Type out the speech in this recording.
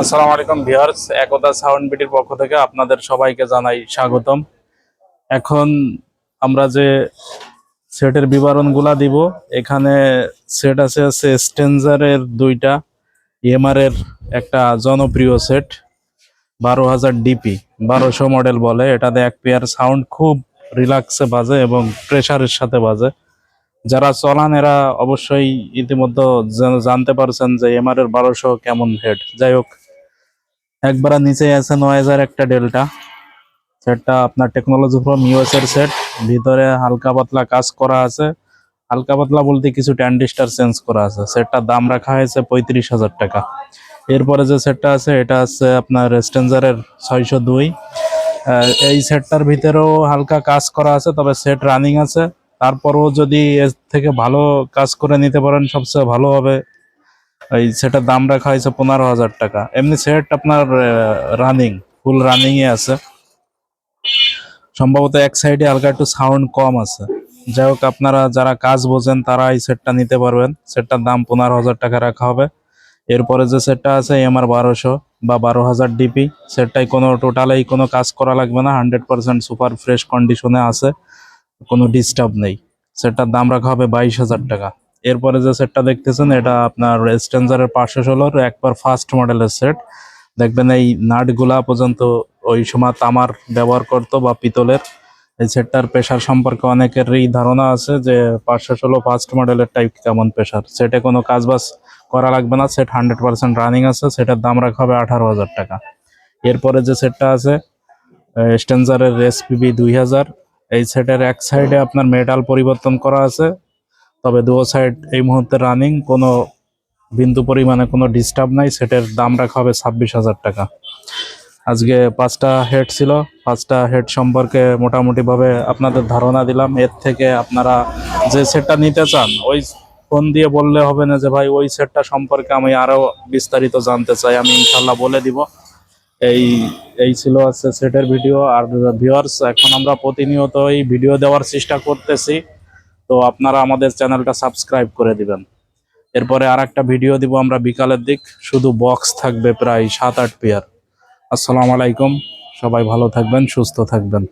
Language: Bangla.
আসসালামু আলাইকুম ভিউয়ার্স একতা সাউন্ড বিটির পক্ষ থেকে আপনাদের সবাইকে জানাই স্বাগতম। এখন আমরা যে সেটের বিবরণগুলা দিব, এখানে সেট আছে আছে স্টেঞ্জারের দুইটা ইএমআর এর একটা জনপ্রিয় সেট, বারো হাজার ডিপি, বারোশো মডেল বলে। এটাতে এক পেয়ার সাউন্ড খুব রিল্যাক্সে বাজে এবং প্রেসারের সাথে বাজে। যারা চলান, এরা অবশ্যই ইতিমধ্যে জানতে পারছেন যে এমআর এর বারোশো কেমন হেড। যাই হোক একবার নিচে আছে নয় হাজার একটা ডেল্টা। সেটটা আপনার টেকনোলজি ফ্রম ইউএস এর সেট ভিতরে হালকা পাতলা কাজ করা আছে। হালকা পাতলা বলতে কিছু ট্যান্ডিস্টার চেঞ্জ করা আছে। সেটটার দাম রাখা হয়েছে পঁয়ত্রিশ হাজার টাকা। এরপরে যে সেটটা আছে, এটা আছে আপনার স্টেঞ্জারের ছয়শো দুই। এই সেটটার ভিতরেও হালকা কাজ করা আছে, তবে সেট রানিং আছে। তারপরও যদি এর থেকে ভালো কাজ করে নিতে পারেন, সবচেয়ে ভালো হবে এই সেটার দাম রাখা হয়েছে পনেরো হাজার টাকা। এমনি সেট আপনার রানিং ফুল রানিং এ আছে। সম্ভবত এক সাইডে হালকা একটু সাউন্ড কম আছে। যাই হোক, আপনারা যারা কাজ বোঝেন, তারা এই সেটটা নিতে পারবেন। সেটটার দাম পনেরো হাজার টাকা রাখা হবে। এরপরে যে সেটটা আছে এমআর বারোশো বা বারো হাজার ডিপি সেটটাই কোনো টোটালেই কোনো কাজ করা লাগবে না। হান্ড্রেড পার্সেন্ট সুপার ফ্রেশ কন্ডিশনে আছে। কোনো ডিস্টার্ব নেই। সেটটার দাম রাখা হবে বাইশ হাজার টাকা। এরপরে যে সেটটা দেখতেছেন, এটা আপনার স্টেঞ্জারের পাঁচশো ষোলোর একবার ফার্স্ট মডেলের সেট দেখবেন এই নাটগুলা পর্যন্ত ওই সময় তামার ব্যবহার করতো বা পিতলের। এই সেটটার প্রেশার সম্পর্কে অনেকেরই ধারণা আছে যে পাঁচশো ষোলো ফার্স্ট মডেলের টাইপ কেমন প্রেশার সেটে কোনো কাজ বাজ করা লাগবে না সেট হান্ড্রেড পার্সেন্ট রানিং আছে সেটার দাম রাখা হবে আঠারো হাজার টাকা। এরপরে যে সেটটা আছে স্টেঞ্জারের এসপিবি দুই হাজার। এই সেটের এক সাইডে আপনার মেটাল পরিবর্তন করা আছে। তবে দু সাইড এই মুহূর্তে রানিং কোনো বিন্দু পরিমাণে কোনো ডিস্টার্ব নাই, সেটের দাম রাখা হবে ছাব্বিশ হাজার টাকা। আজকে পাঁচটা হেড ছিল, পাঁচটা হেড সম্পর্কে মোটামুটিভাবে আপনাদের ধারণা দিলাম। এর থেকে আপনারা যে সেটটা নিতে চান, ওই ফোন দিয়ে বললে হবে না যে, ভাই, ওই সেটটা সম্পর্কে আমি আরও বিস্তারিত জানতে চাই, আমি ইনশাল্লাহ বলে দিব। এই এই ছিল আছে সেটের ভিডিও আর ভিউয়ার্স এখন আমরা প্রতিনিয়ত এই ভিডিও দেওয়ার চেষ্টা করতেছি। তো আপনারা আমাদের চ্যানেলটা সাবস্ক্রাইব করে দিবেন। এরপরে আর একটা ভিডিও দিব আমরা বিকালের দিক। শুধু বক্স থাকবে প্রায় সাত আট পেয়ার আসসালামু আলাইকুম। সবাই ভালো থাকবেন, সুস্থ থাকবেন।